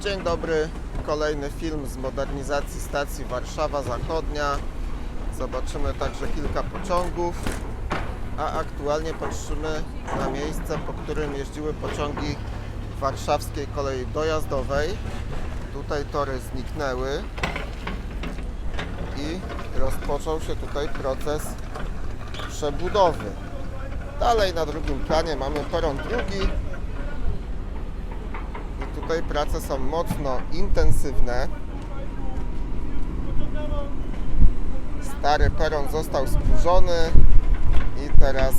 Dzień dobry, kolejny film z modernizacji stacji Warszawa Zachodnia. Zobaczymy także kilka pociągów, a aktualnie patrzymy na miejsce, po którym jeździły pociągi warszawskiej kolei dojazdowej. Tutaj tory zniknęły i rozpoczął się tutaj proces przebudowy. Dalej na drugim planie mamy peron drugi, tutaj prace są mocno intensywne. Stary peron został spurzony i teraz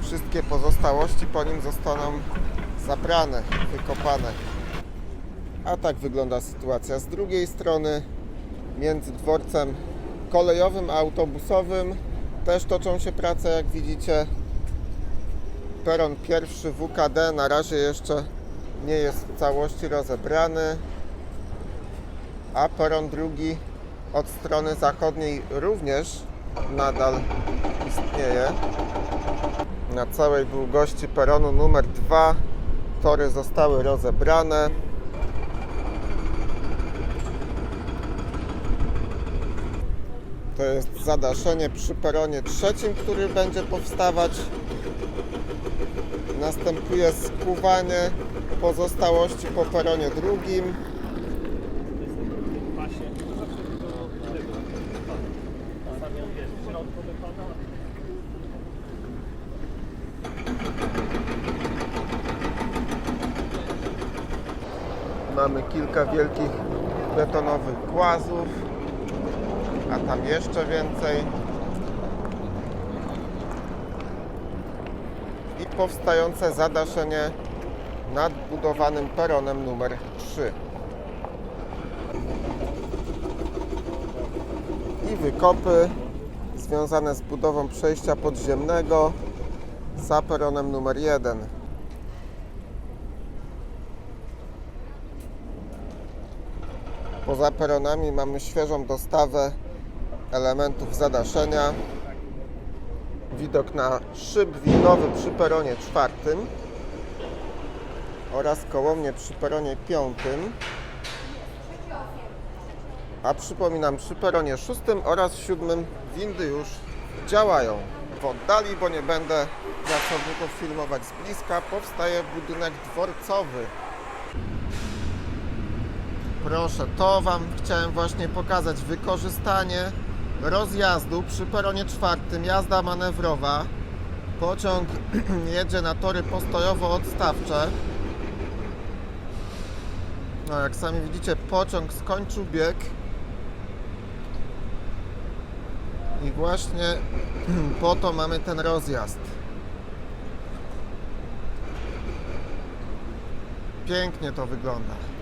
wszystkie pozostałości po nim zostaną zabrane, wykopane. A tak wygląda sytuacja z drugiej strony. Między dworcem kolejowym a autobusowym też toczą się prace, jak widzicie. Peron pierwszy WKD na razie jeszcze nie jest w całości rozebrany, a peron drugi od strony zachodniej również nadal istnieje. Na całej długości peronu numer 2 tory zostały rozebrane. To jest zadaszenie przy peronie trzecim, który będzie powstawać. Następuje skuwanie pozostałości po peronie drugim. Mamy kilka wielkich betonowych głazów, a tam jeszcze więcej. Powstające zadaszenie nad budowanym peronem numer 3. I wykopy związane z budową przejścia podziemnego za peronem numer 1. Poza peronami mamy świeżą dostawę elementów zadaszenia. Widok na szyb windowy przy peronie czwartym oraz kołownię przy peronie piątym. A przypominam, przy peronie szóstym oraz siódmym windy już działają. W oddali, bo nie będę pracowników filmować z bliska, powstaje budynek dworcowy. Proszę, to Wam chciałem właśnie pokazać. Wykorzystanie rozjazdu przy peronie czwartym, jazda manewrowa. Pociąg jedzie na tory postojowo-odstawcze. No, jak sami widzicie, pociąg skończył bieg. I właśnie po to mamy ten rozjazd. Pięknie to wygląda.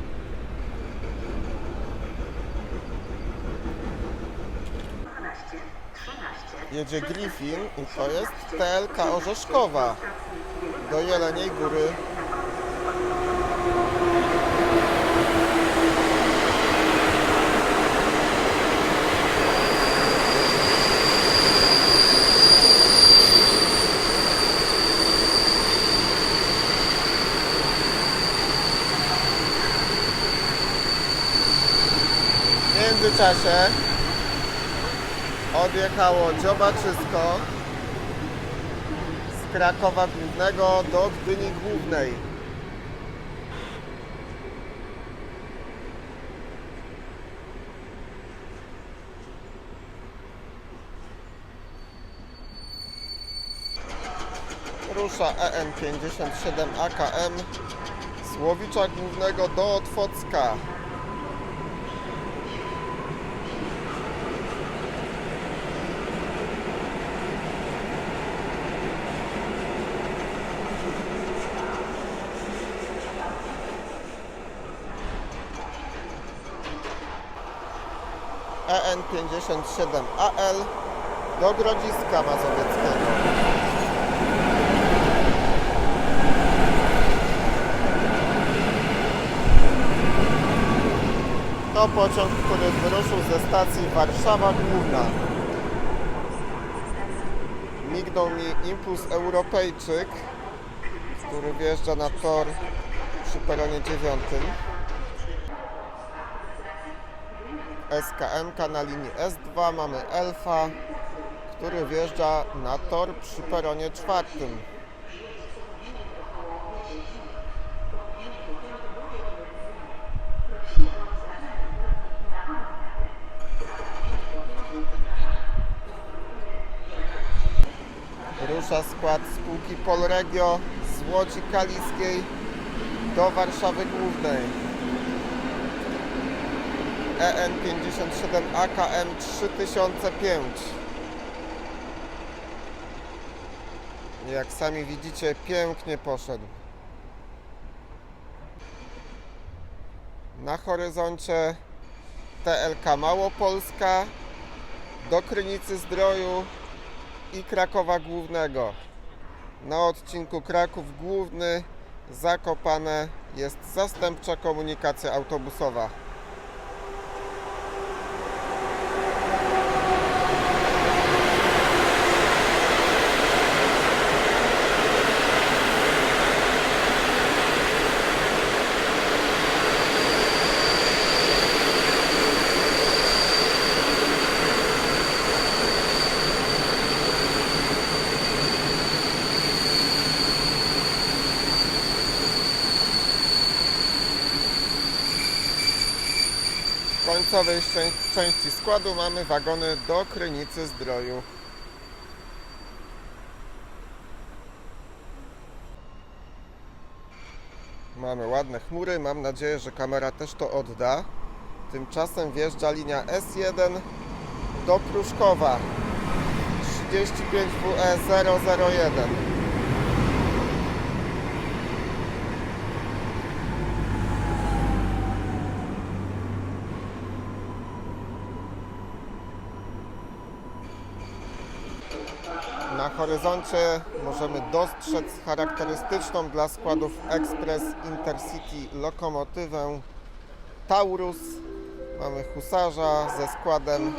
Jedzie Griffin i to jest TLK Orzeszkowa. Do Jeleniej Góry. W międzyczasie odjechało dziobaczysko z Krakowa Głównego do Gdyni Głównej. Rusza E EN57 AKM z Łowicza Głównego do Otwocka. EN57AL do Grodziska Mazowieckiego. To pociąg, który wyruszył ze stacji Warszawa Główna. Mignął mi Impuls Europejczyk, który wjeżdża na tor przy peronie dziewiątym. SKM na linii S2 mamy Elfa, który wjeżdża na tor przy peronie czwartym. Rusza skład spółki Polregio z Łodzi Kaliskiej do Warszawy Głównej. E EN 57 AKM 3005. Jak sami widzicie, pięknie poszedł. Na horyzoncie TLK Małopolska do Krynicy Zdroju i Krakowa Głównego. Na odcinku Kraków Główny Zakopane jest zastępcza komunikacja autobusowa. W końcowej części składu mamy wagony do Krynicy Zdroju. Mamy ładne chmury, mam nadzieję, że kamera też to odda. Tymczasem wjeżdża linia S1 do Pruszkowa 35WE Na horyzoncie możemy dostrzec charakterystyczną dla składów Express Intercity lokomotywę Taurus. Mamy husarza ze składem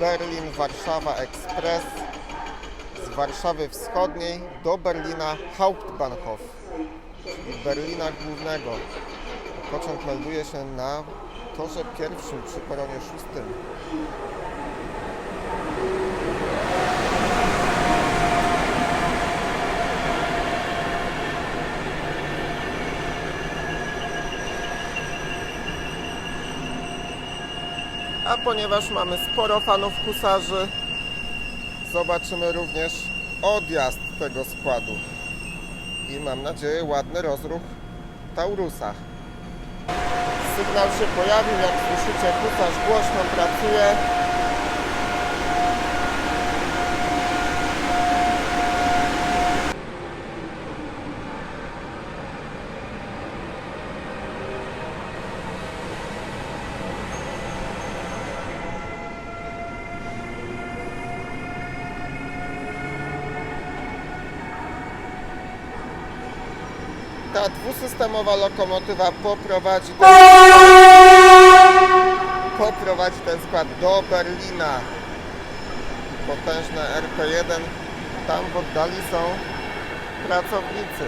Berlin-Warszawa Express z Warszawy Wschodniej do Berlina Hauptbahnhof, czyli Berlina Głównego. Pociąg melduje się na torze pierwszym przy peronie szóstym. Ponieważ mamy sporo fanów husarzy, zobaczymy również odjazd tego składu. I mam nadzieję ładny rozruch Taurusa. Sygnał się pojawił, jak słyszycie husarz głośno pracuje. Ta dwusystemowa lokomotywa poprowadzi ten, poprowadzi ten skład do Berlina. Potężne RP1. Tam w oddali są pracownicy.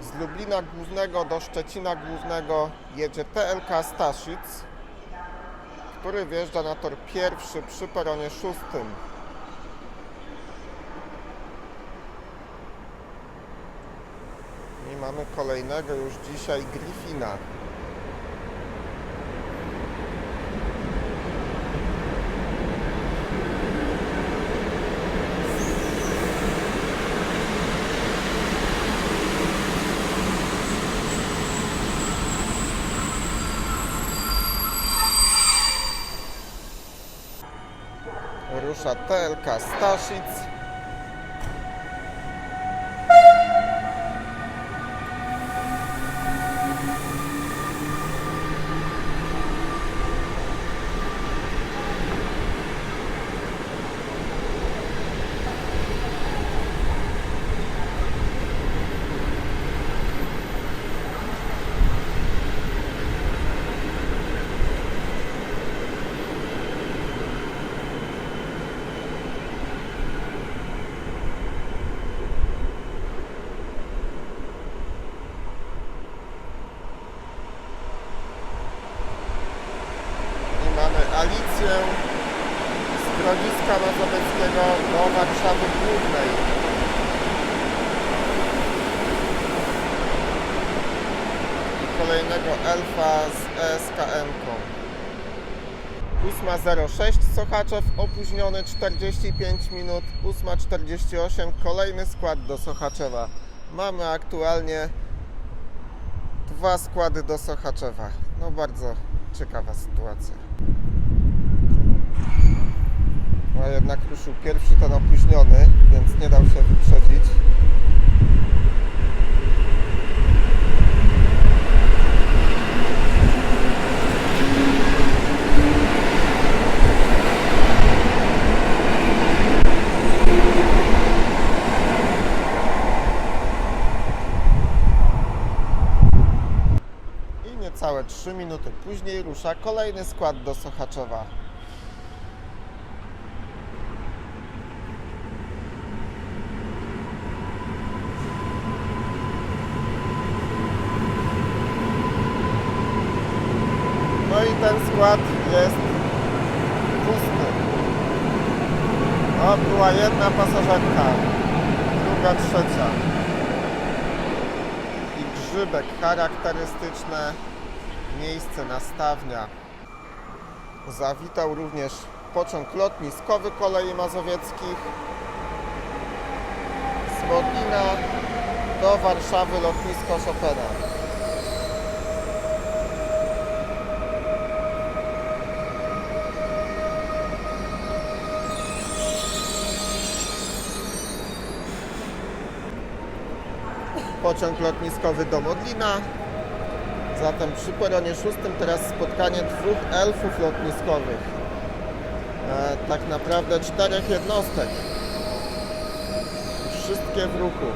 Z Lublina Głównego do Szczecina Głównego jedzie TLK Staszic, który wjeżdża na tor pierwszy przy peronie szóstym. I mamy kolejnego już dzisiaj Griffina. Rusza TLK Staszic. Z Grodziska Mazowieckiego do Warszawy Głównej. I kolejnego Elfa z ESKM-ką. 8.06 Sochaczew opóźniony 45 minut, 8.48 kolejny skład do Sochaczewa. Mamy aktualnie dwa składy do Sochaczewa. No bardzo ciekawa sytuacja. A jednak ruszył pierwszy ten opóźniony, więc nie dał się wyprzedzić. I niecałe 3 minuty później rusza kolejny skład do Sochaczewa. No i ten skład jest pusty. O, była jedna pasażerka, druga, trzecia. I grzybek charakterystyczne, miejsce nastawnia. Zawitał również pociąg lotniskowy kolei mazowieckich z Modlina do Warszawy lotnisko Chopina. Pociąg lotniskowy do Modlina. Zatem przy peronie szóstym teraz spotkanie dwóch elfów lotniskowych. E, tak naprawdę czterech jednostek. Wszystkie w ruchu.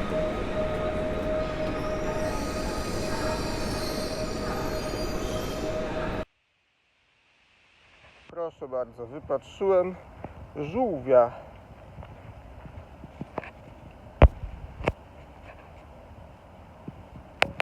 Proszę bardzo, wypatrzyłem żółwia